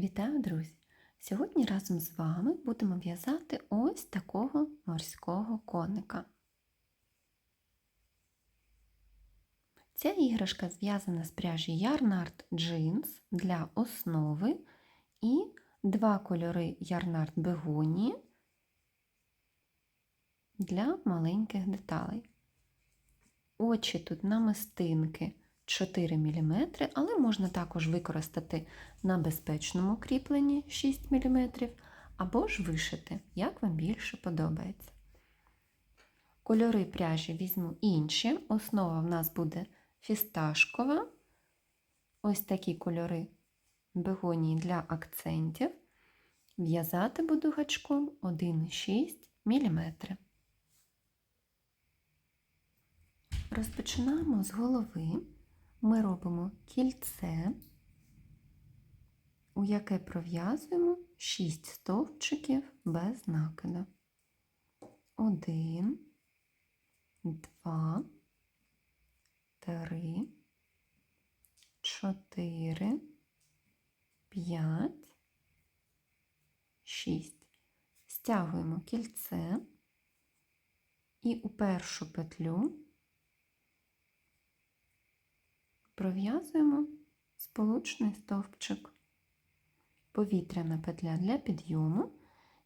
Вітаю, друзі! Сьогодні разом з вами будемо в'язати ось такого морського коника. Ця іграшка зв'язана з пряжі Ярнард Jeans для основи і два кольори Ярнард Бегонії для маленьких деталей. Очі тут намистинки 4 мм, але можна також використати на безпечному кріпленні 6 мм, або ж вишити, як вам більше подобається. Кольори пряжі візьму інші. Основа в нас буде фісташкова. Ось такі кольори бегонії для акцентів. В'язати буду гачком 1,6 мм. Розпочинаємо з голови. Ми робимо кільце, у яке пров'язуємо 6 стовпчиків без накиду. Один, два, три, чотири, п'ять, шість. Стягуємо кільце і у першу петлю пров'язуємо сполучний стовпчик, повітряна петля для підйому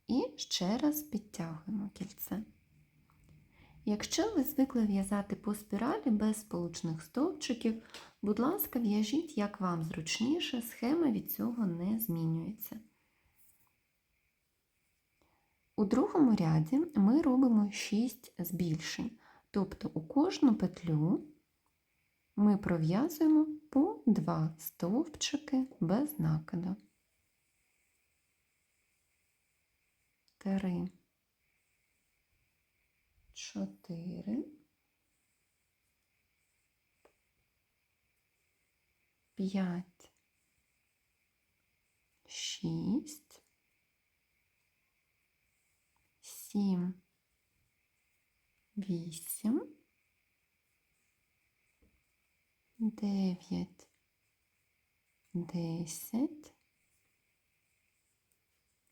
і ще раз підтягуємо кільце. Якщо ви звикли в'язати по спіралі без сполучних стовпчиків, будь ласка, в'яжіть, як вам зручніше, схема від цього не змінюється. У другому ряді ми робимо 6 збільшень, тобто у кожну петлю ми пров'язуємо по два стовпчики без накиду. Три, чотири, п'ять, шість, сім, вісім. Дев'ять, десять,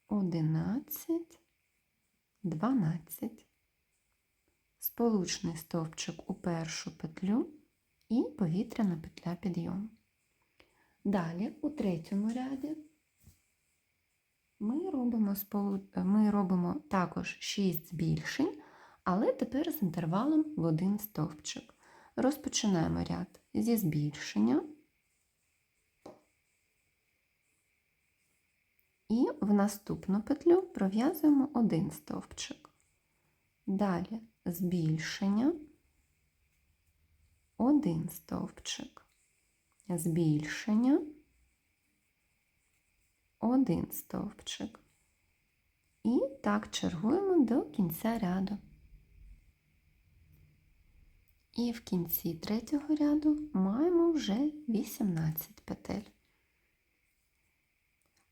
одинадцять, дванадцять. Сполучний стовпчик у першу петлю і повітряна петля підйому. Далі у третьому ряді ми робимо, сполу... ми робимо також 6 збільшень, але тепер з інтервалом в один стовпчик. Розпочинаємо ряд зі збільшення і в наступну петлю пров'язуємо один стовпчик. Далі збільшення, один стовпчик, збільшення, один стовпчик. І так чергуємо до кінця ряду. І в кінці третього ряду маємо вже 18 петель.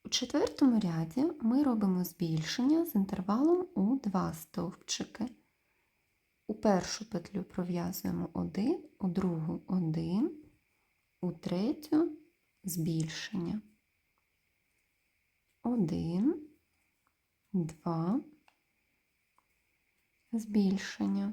У четвертому ряді ми робимо збільшення з інтервалом у 2 стовпчики. У першу петлю пров'язуємо 1, у другу 1, у третю збільшення. 1, 2, збільшення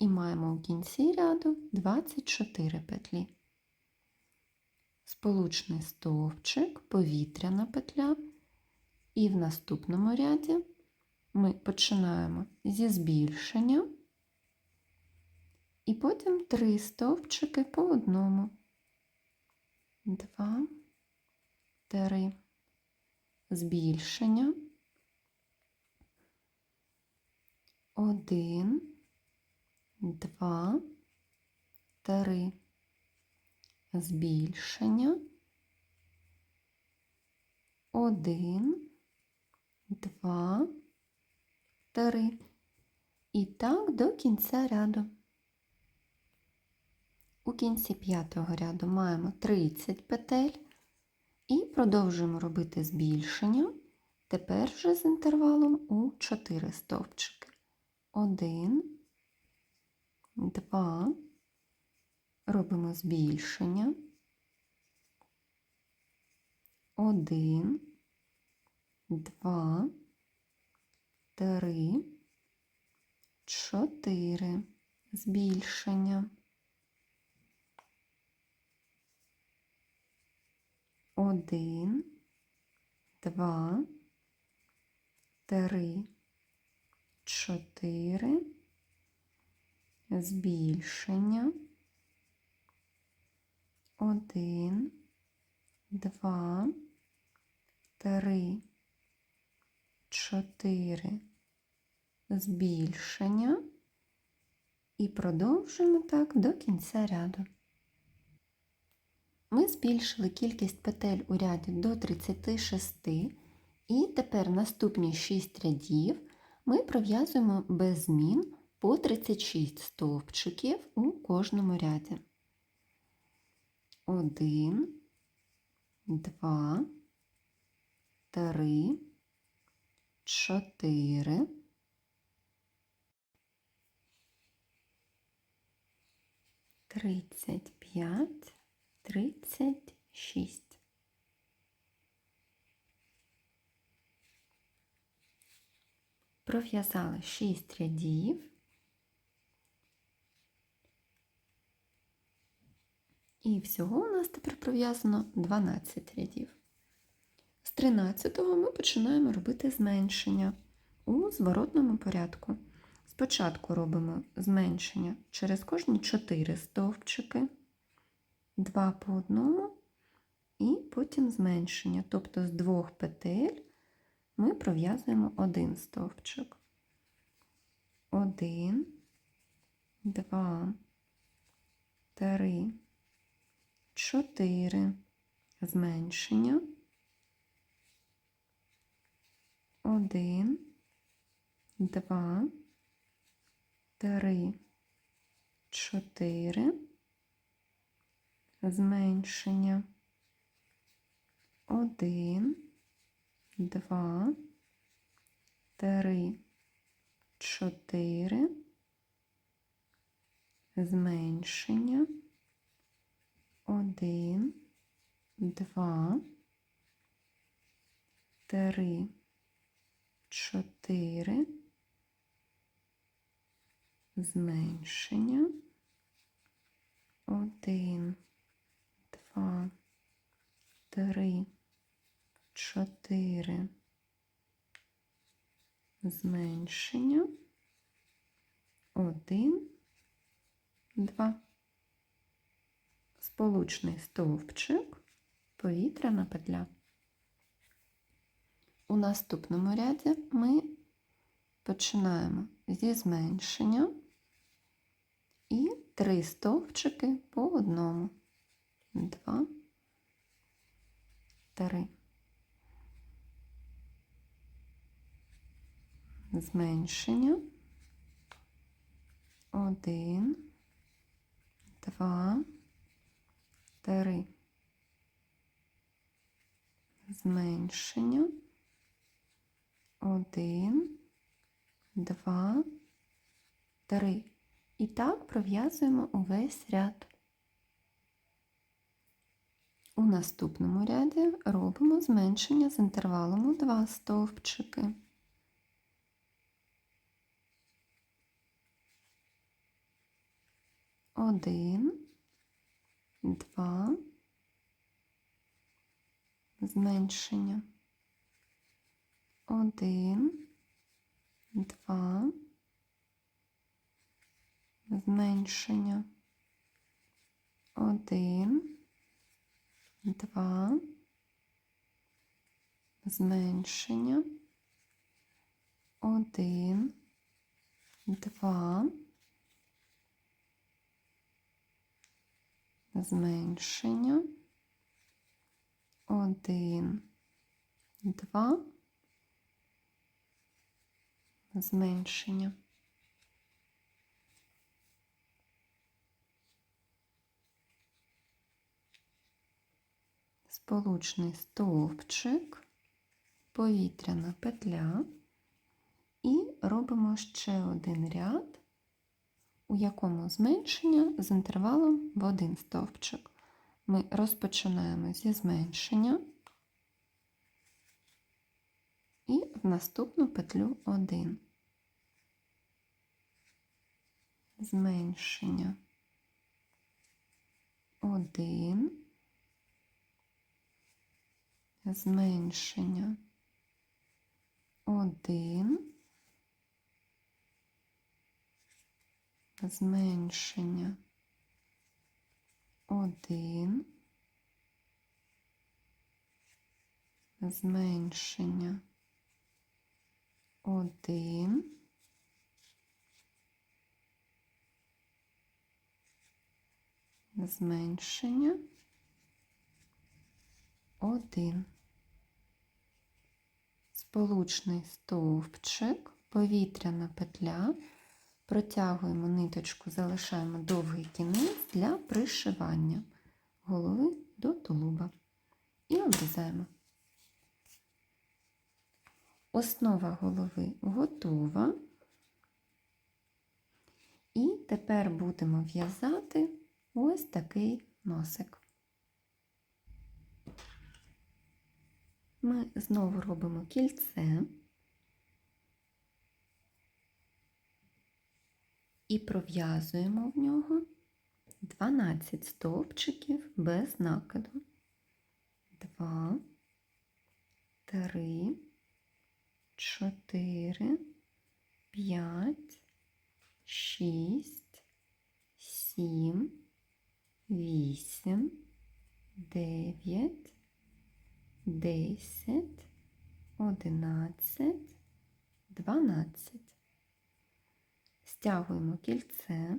і маємо у кінці ряду 24 петлі. Сполучний стовпчик, повітряна петля, і в наступному ряді ми починаємо зі збільшення, і потім три стовпчики по одному. Два, три, збільшення, один два, три, збільшення, один, два, три. І так до кінця ряду. У кінці п'ятого ряду маємо 30 петель і продовжуємо робити збільшення. Тепер вже з інтервалом у 4 стовпчики. 1, 2, робимо збільшення. 1, 2, 3, 4, збільшення. Один, два, три, чотири, збільшення. Один, два, три, чотири, збільшення. І продовжуємо так до кінця ряду. Ми збільшили кількість петель у ряді до 36, і тепер наступні 6 рядів ми пров'язуємо без змін по 36 стовпчиків у кожному ряді. 1, 2, 3, 4, 35, 36. Пров'язали 6 рядів. І всього у нас тепер пров'язано 12 рядів. З 13 ми починаємо робити зменшення у зворотному порядку. Спочатку робимо зменшення через кожні 4 стовпчики. Два по одному і потім зменшення. Тобто з двох петель ми пров'язуємо один стовпчик. Один, два, три, чотири. Зменшення. Один, два, три, чотири зменшення. Один, два, три, чотири, зменшення. Один, два, три, чотири, зменшення. Один, два, три, чотири. Зменшення. Один, два. Сполучний стовпчик, повітряна петля. У наступному ряді ми починаємо зі зменшення і три стовпчики по одному два, три. Зменшення. Один, два, три. Зменшення. Один, два, три. І так пров'язуємо увесь ряд. У наступному ряді робимо зменшення з інтервалом у 2 стовпчики. Один, два, зменшення. Один, два, зменшення. Один, два, зменшення, один, два, зменшення, один, два, зменшення. Сполучний стовпчик, повітряна петля. І робимо ще один ряд, у якому зменшення з інтервалом в один стовпчик. Ми розпочинаємо зі зменшення і в наступну петлю 1. Зменшення 1, зменшення 1, зменшення. 1, зменшення. 1, зменшення. 1. Сполучний стовпчик, повітряна петля, протягуємо ниточку, залишаємо довгий кінець для пришивання голови до тулуба і обрізаємо. Основа голови готова. І тепер будемо в'язати ось такий носик. Ми знову робимо кільце і пров'язуємо в нього 12 стовпчиків без накиду. 2, 3, 4, 5, 6, 7, 8, 9, 10, 11, 12. Стягуємо кільце.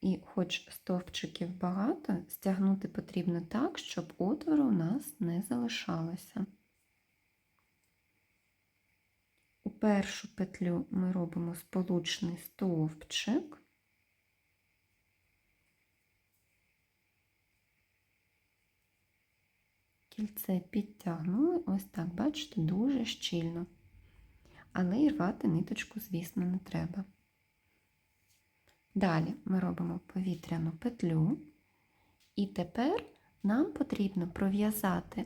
І хоч стовпчиків багато, стягнути потрібно так, щоб отвору у нас не залишалося. У першу петлю ми робимо сполучний стовпчик. Кільце підтягнули, ось так, бачите, дуже щільно. Але і рвати ниточку, звісно, не треба. Далі ми робимо повітряну петлю, і тепер нам потрібно пров'язати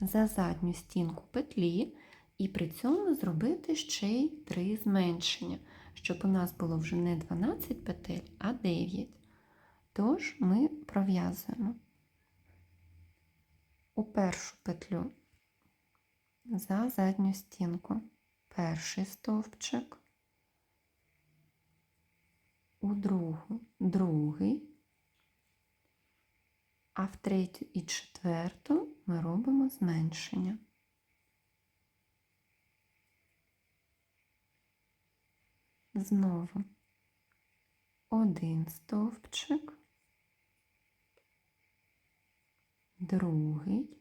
за задню стінку петлі і при цьому зробити ще й 3 зменшення, щоб у нас було вже не 12 петель, а 9. Тож ми пров'язуємо у першу петлю. За задню стінку. Перший стовпчик, у другу. Другий, а в третю і четверту ми робимо зменшення. Знову. Один стовпчик, другий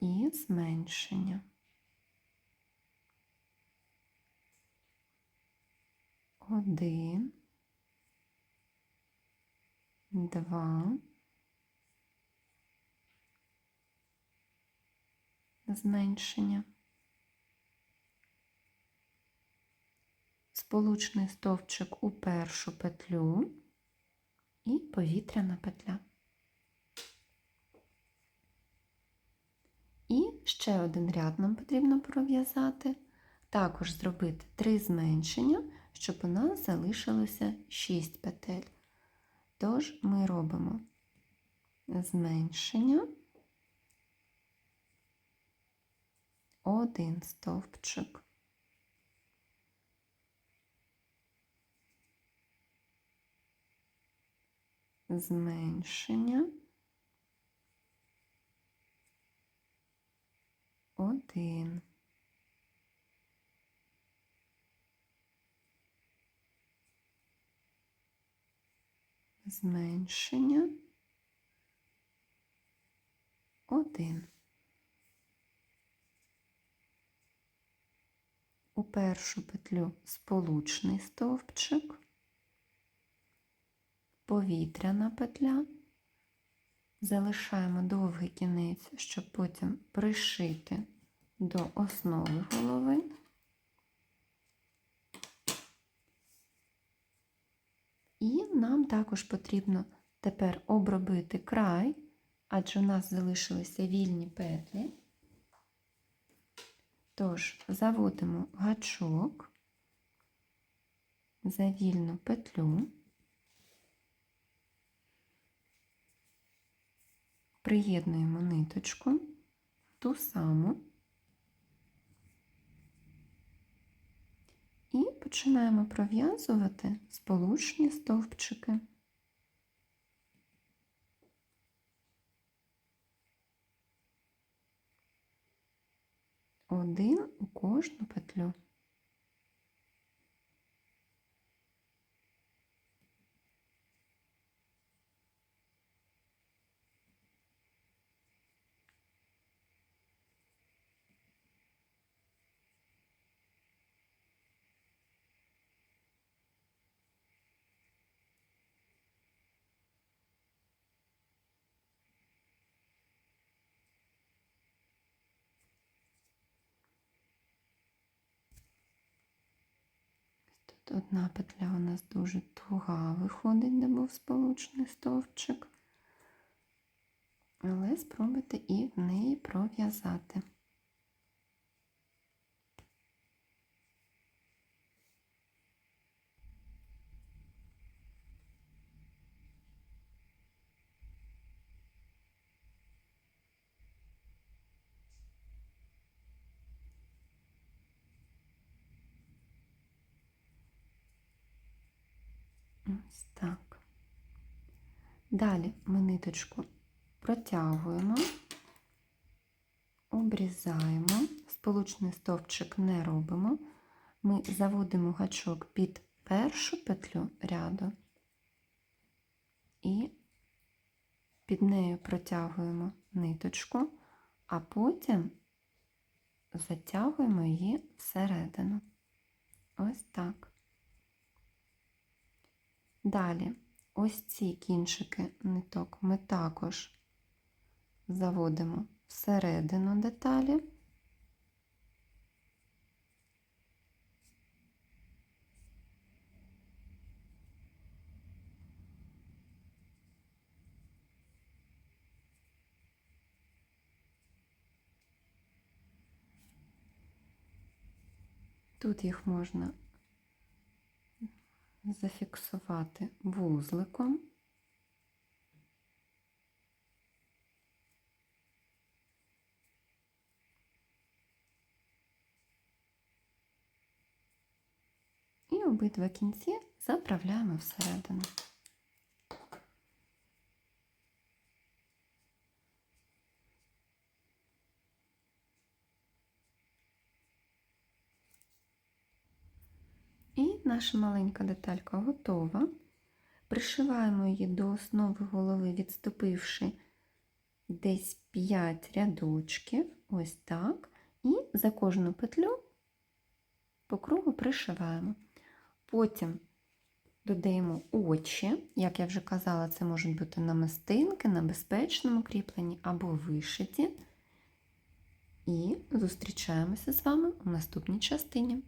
і зменшення. Один, два, зменшення. Сполучний стовпчик у першу петлю і повітряна петля. І ще один ряд нам потрібно пров'язати, також зробити три зменшення, щоб у нас залишилося 6 петель. Тож ми робимо зменшення, один стовпчик. Зменшення. Один. зменшення 1. У першу петлю сполучний стовпчик, повітряна петля, залишаємо довгий кінець, щоб потім пришити до основи голови. І нам також потрібно тепер обробити край, адже у нас залишилися вільні петлі. Тож заводимо гачок за вільну петлю, приєднуємо ниточку ту саму і починаємо пров'язувати сполучні стовпчики. Один у кожну петлю. Тут одна петля у нас дуже туга виходить, де був сполучний стовпчик. Але спробуйте і в неї пров'язати. Ось так. Далі ми ниточку протягуємо, обрізаємо, сполучний стовпчик не робимо. Ми заводимо гачок під першу петлю ряду і під нею протягуємо ниточку, а потім затягуємо її всередину. Ось так. Далі, ось ці кінчики ниток ми також заводимо всередину деталі. Тут їх можна зафіксувати вузликом. І обидва кінці заправляємо всередину. І наша маленька деталька готова. Пришиваємо її до основи голови, відступивши десь 5 рядочків, ось так. І за кожну петлю по кругу пришиваємо. Потім додаємо очі, як я вже казала, це можуть бути намистинки на безпечному кріпленні або вишиті. І зустрічаємося з вами у наступній частині.